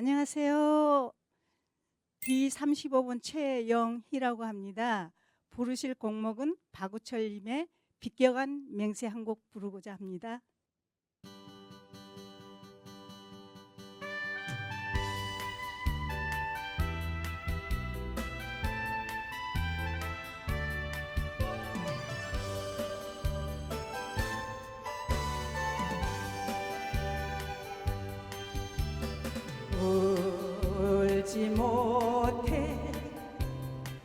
안녕하세요. D35번 최영희라고 합니다. 부르실 곡목은 박우철님의 비껴간 맹세 한 곡 부르고자 합니다. 울지 못해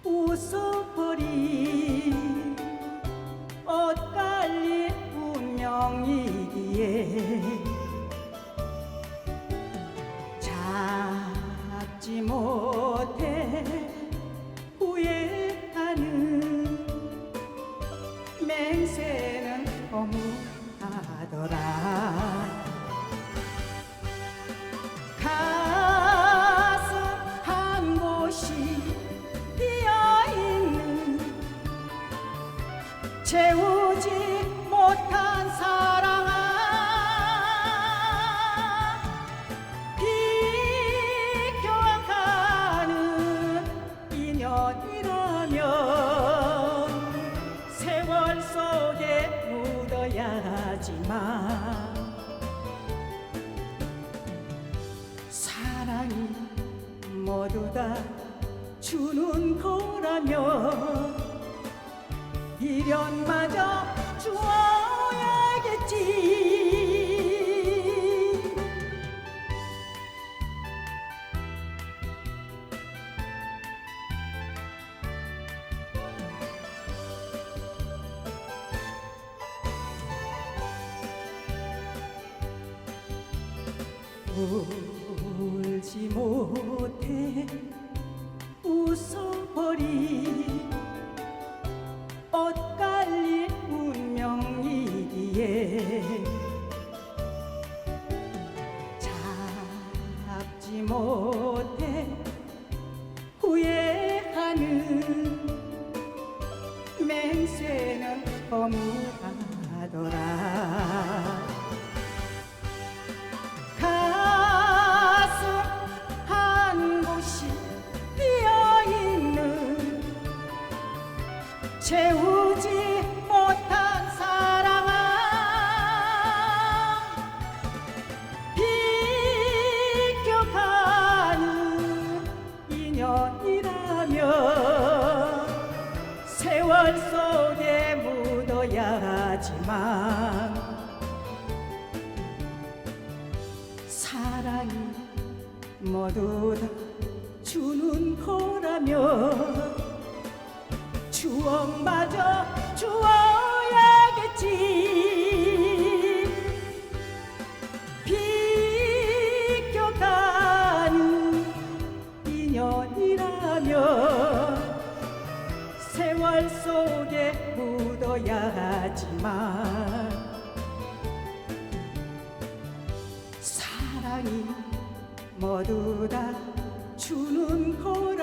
웃어버린 엇갈린 운명이기에 잡지 못해 후회하는 맹세는 허무하더라 채우지 못한 사랑아. 비켜가는 인연이라면 세월 속에 묻어야지만 사랑이 모두 다 주는 거라면 미련마저 주어야겠지. 울지 못해 웃어버린 못해 후회하는 맹세는 허무하더라. 가슴 한 곳이 비어있는 채우지 세월 속에 묻어야지만 사랑이 모두 다 주는 거라면 추억마저 주어야겠지. 비껴가는 인연이라면 세월 속에 묻어야지만 사랑이 모두 다 주는 거